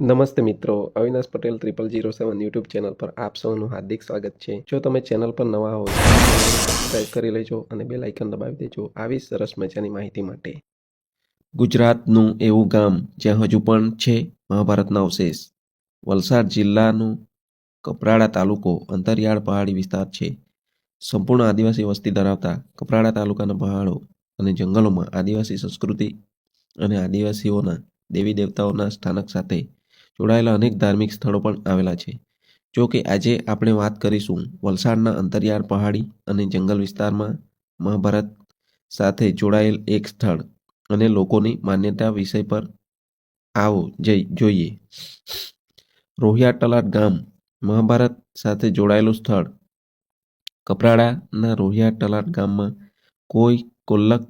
નમસ્તે મિત્રો, Avinash Patel triple zero seven YouTube channel પર આપ સૌનું હાર્દિક સ્વાગત છે. જો તમે ચેનલ પર નવા હો સબસ્ક્રાઈબ કરી લેજો અને બે લાઇકન દબાવી દેજો આવી સરસ મજાની માહિતી માટે. ગુજરાતનું એવું ગામ જ્યાં હજુ પણ છે મહાભારતના અવશેષ. વલસાડ જિલ્લાનું કપરાડા તાલુકો અંતરિયાળ પહાડી વિસ્તાર છે. સંપૂર્ણ આદિવાસી વસ્તી ધરાવતા કપરાડા તાલુકાના પહાડો અને જંગલોમાં આદિવાસી સંસ્કૃતિ અને આદિવાસીઓના દેવી દેવતાઓના સ્થાનક સાથે જોડાયેલા અનેક ધાર્મિક સ્થળો પણ આવેલા છે. જો કે આજે આપણે વાત કરીશું વલસાડના અંતરિયાળ પહાડી અને જંગલ વિસ્તારમાં મહાભારત સાથે જોડાયેલ એક સ્થળ અને લોકોની માન્યતા વિષય પર આવો જઈ જોઈએ. રોહિયા તલાટ ગામ મહાભારત સાથે જોડાયેલું સ્થળ. કપરાડાના રોહિયા તલાટ ગામમાં કોઈ કોલ્લક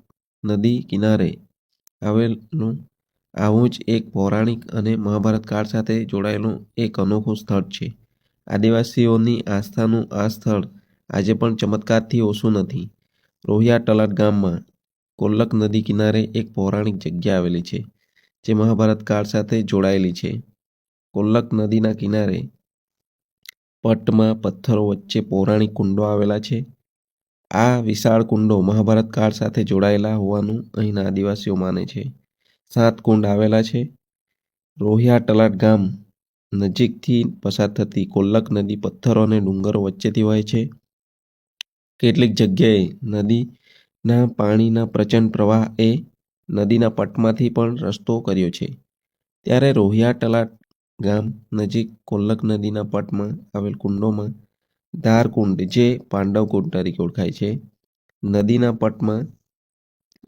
નદી કિનારે આવેલું આવું જ એક પૌરાણિક અને મહાભારત કાળ સાથે જોડાયેલું એક અનોખું સ્થળ છે. આદિવાસીઓની આસ્થાનું આ સ્થળ આજે પણ ચમત્કારથી ઓછું નથી. રોહિયા તલાટ ગામમાં કોલ્લક નદી કિનારે એક પૌરાણિક જગ્યા આવેલી છે, જે મહાભારત કાળ સાથે જોડાયેલી છે. કોલ્લક નદીના કિનારે પટમાં પથ્થરો વચ્ચે પૌરાણિક કુંડો આવેલા છે. આ વિશાળ કુંડો મહાભારત કાળ સાથે જોડાયેલા હોવાનું અહીંના આદિવાસીઓ માને છે. સાત કુંડ આવેલા છે. રોહિયા તલાટ ગામ નજીકથી પસાર થતી કોલ્લક નદી પથ્થરો અને ડુંગરો વચ્ચેથી વહે છે. કેટલીક જગ્યાએ નદીના પાણીના પ્રચંડ પ્રવાહ એ નદીના પટમાંથી પણ રસ્તો કર્યો છે. ત્યારે રોહિયા તલાટ ગામ નજીક કોલ્લક નદીના પટમાં આવેલ કુંડોમાં ધારકુંડ જે પાંડવ કુંડ તરીકે ઓળખાય છે. નદીના પટમાં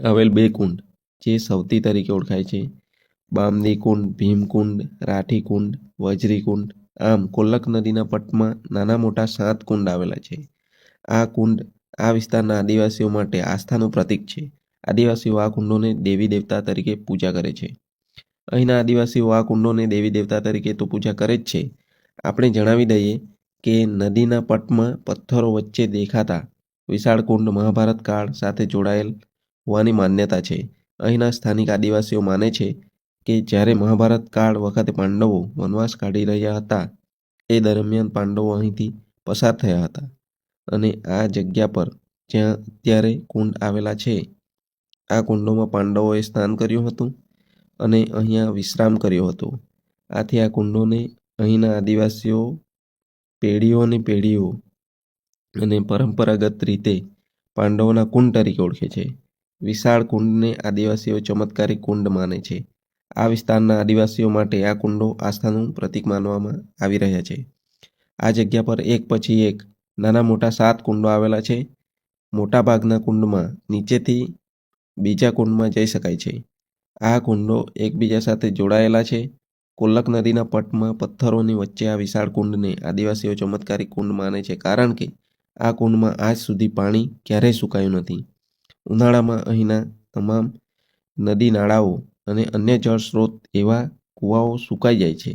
આવેલ બે કુંડ જે સૌથી તરીકે ઓળખાય છે. બામની કુંડ ભીમકુંડ, રાઠીકુંડ, વજરીકુંડ, આમ કોલ્લક નદીના પટમાં નાના મોટા સાત કુંડ આવેલા છે. આ કુંડ આ વિસ્તારના આદિવાસીઓ માટે આસ્થાનું પ્રતીક છે. આદિવાસીઓ આ કુંડોને દેવી દેવતા તરીકે પૂજા કરે છે. અહીંના આદિવાસીઓ આ કુંડોને દેવી દેવતા તરીકે તો પૂજા કરે જ છે. આપણે જણાવી દઈએ કે નદીના પટમાં પથ્થરો વચ્ચે દેખાતા વિશાળ કુંડ મહાભારત કાળ સાથે જોડાયેલ હોવાની માન્યતા છે. અહીંના સ્થાનિક આદિવાસીઓ માને છે કે જ્યારે મહાભારત કાળ વખતે પાંડવો વનવાસ કાઢી રહ્યા હતા, એ દરમિયાન પાંડવો અહીંથી પસાર થયા હતા અને આ જગ્યા પર જ્યાં અત્યારે કુંડ આવેલા છે, આ કુંડોમાં પાંડવોએ સ્નાન કર્યું હતું અને અહીંયા વિશ્રામ કર્યો હતો. આથી આ કુંડોને અહીંના આદિવાસીઓ પેઢીઓની પેઢીઓ અને પરંપરાગત રીતે પાંડવોના કુંડ તરીકે ઓળખે છે. વિશાળ કુંડને આદિવાસીઓ ચમત્કારિક કુંડ માને છે. આ વિસ્તારના આદિવાસીઓ માટે આ કુંડો આસ્થાનું પ્રતીક માનવામાં આવી રહ્યા છે. આ જગ્યા પર એક પછી એક નાના મોટા સાત કુંડો આવેલા છે. મોટાભાગના કુંડમાં નીચેથી બીજા કુંડમાં જઈ શકાય છે. આ કુંડો એકબીજા સાથે જોડાયેલા છે. કોલ્લક નદીના પટમાં પથ્થરોની વચ્ચે આ વિશાળ કુંડને આદિવાસીઓ ચમત્કારિક કુંડ માને છે કારણ કે આ કુંડમાં આજ સુધી પાણી ક્યારેય સુકાયું નથી. ઉનાળામાં અહીંના તમામ નદી, નાળાઓ અને અન્ય જળ સ્ત્રોત એવા કૂવાઓ સુકાઈ જાય છે.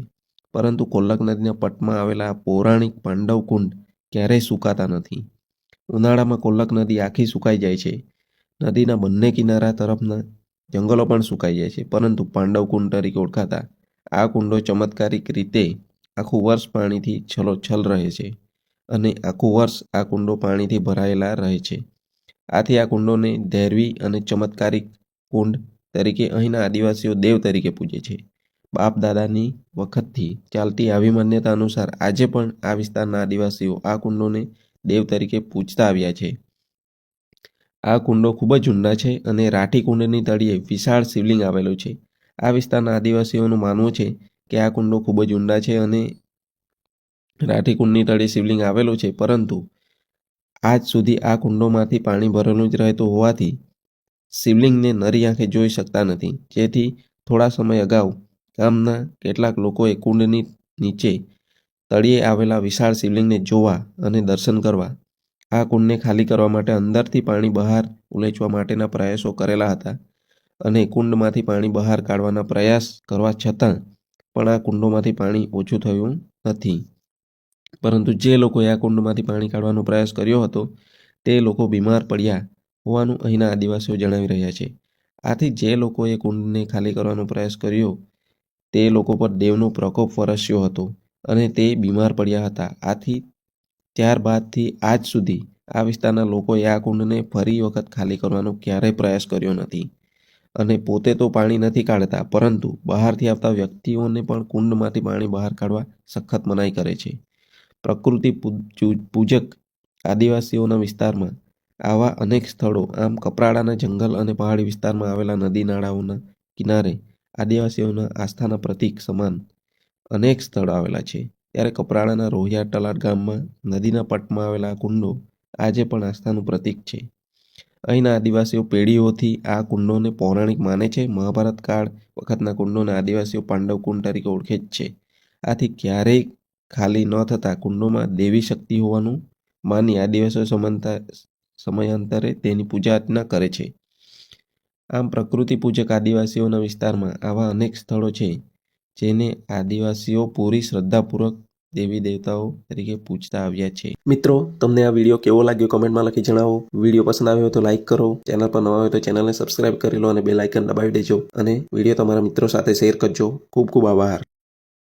પરંતુ કોલ્લક નદીના પટમાં આવેલા પૌરાણિક પાંડવ કુંડ ક્યારેય સુકાતા નથી. ઉનાળામાં કોલ્લક નદી આખી સુકાઈ જાય છે. નદીના બંને કિનારા તરફના જંગલો પણ સુકાઈ જાય છે, પરંતુ પાંડવ કુંડ તરીકે ઓળખાતા આ કુંડો ચમત્કારિક રીતે આખું વર્ષ પાણીથી છલોછલ રહે છે અને આખું વર્ષ આ કુંડો પાણીથી ભરાયેલા રહે છે. આથી આ કુંડોને ધૈર્વી અને ચમત્કારિક કુંડ તરીકે અહીંના આદિવાસીઓ દેવ તરીકે પૂજે છે. બાપ દાદાની વખતથી ચાલતી આવી માન્યતા અનુસાર આજે પણ આ વિસ્તારના આદિવાસીઓ આ કુંડોને દેવ તરીકે પૂજતા આવ્યા છે. આ કુંડો ખૂબ જ ઊંડા છે અને રાઠી કુંડની તળિયે વિશાળ શિવલિંગ આવેલું છે. આ વિસ્તારના આદિવાસીઓનું માનવું છે કે આ કુંડો ખૂબ જ ઊંડા છે અને રાઠી કુંડની તળીએ શિવલિંગ આવેલું છે, પરંતુ આજ સુધી આ કુંડોમાંથી પાણી ભરેલું જ રહેતું હોવાથી શિવલિંગને નરી આંખે જોઈ શકતા નથી. જેથી થોડા સમય અગાઉ ગામના કેટલાક લોકોએ કુંડની નીચે તળિયે આવેલા વિશાળ શિવલિંગને જોવા અને દર્શન કરવા, આ કુંડને ખાલી કરવા માટે અંદરથી પાણી બહાર ઉલેચવા માટેના પ્રયાસો કરેલા હતા અને કુંડમાંથી પાણી બહાર કાઢવાના પ્રયાસ કરવા છતાં પણ આ કુંડોમાંથી પાણી ઓછું થયું નથી. પરંતુ જે લોકોએ આ કુંડમાંથી પાણી કાઢવાનો પ્રયાસ કર્યો હતો, તે લોકો બીમાર પડ્યા હોવાનું અહીંના આદિવાસીઓ જણાવી રહ્યા છે. આથી જે લોકોએ કુંડને ખાલી કરવાનો પ્રયાસ કર્યો, તે લોકો પર દેવનો પ્રકોપ વરસ્યો હતો અને તે બીમાર પડ્યા હતા. આથી ત્યારબાદથી આજ સુધી આ વિસ્તારના લોકોએ આ કુંડને ફરી વખત ખાલી કરવાનો ક્યારેય પ્રયાસ કર્યો નથી અને પોતે તો પાણી નથી કાઢતા, પરંતુ બહારથી આવતા વ્યક્તિઓને પણ કુંડમાંથી પાણી બહાર કાઢવા સખત મનાઈ કરે છે. પ્રકૃતિ પૂજ- પૂજક આદિવાસીઓના વિસ્તારમાં. આવા અનેક સ્થળો, આમ કપરાડાના જંગલ અને પહાડી વિસ્તારમાં આવેલા નદી નાળાઓના કિનારે આદિવાસીઓના આસ્થાના પ્રતીક સમાન અનેક સ્થળ આવેલા છે. ત્યારે કપરાડાના રોહિયા તલાટ ગામમાં, નદીના પટમાં આવેલા કુંડો આજે પણ આસ્થાનું પ્રતીક છે. અહીંના આદિવાસીઓ પેઢીઓથી આ કુંડોને પૌરાણિક માને છે. મહાભારત કાળ વખતના કુંડોને આદિવાસીઓ પાંડવ કુંડ તરીકે ઓળખે જ છે. આથી ક્યારેય ખાલી ન થતાં કુંડોમાં દેવી શક્તિ હોવાનું માની આદિવાસીઓ સમાનતા, સમયાંતરે તેની પૂજા અર્ચના કરે છે. આમ પ્રકૃતિ પૂજક આદિવાસીઓના વિસ્તારમાં આવા અનેક સ્થળો છે જેને આદિવાસીઓ પૂરી શ્રદ્ધાપૂર્વક દેવી દેવતાઓ તરીકે પૂજતા આવ્યા છે. મિત્રો, તમને આ વીડિયો કેવો લાગ્યો કમેન્ટમાં લખી જણાવો. વીડિયો પસંદ આવ્યો તો લાઈક કરો. ચેનલ પર નવા હોય તો ચેનલને સબસ્ક્રાઇબ કરી લો અને બે લાઇકન દબાવી દેજો. અને વીડિયો તમારા મિત્રો સાથે શેર કરજો. ખૂબ ખૂબ આભાર.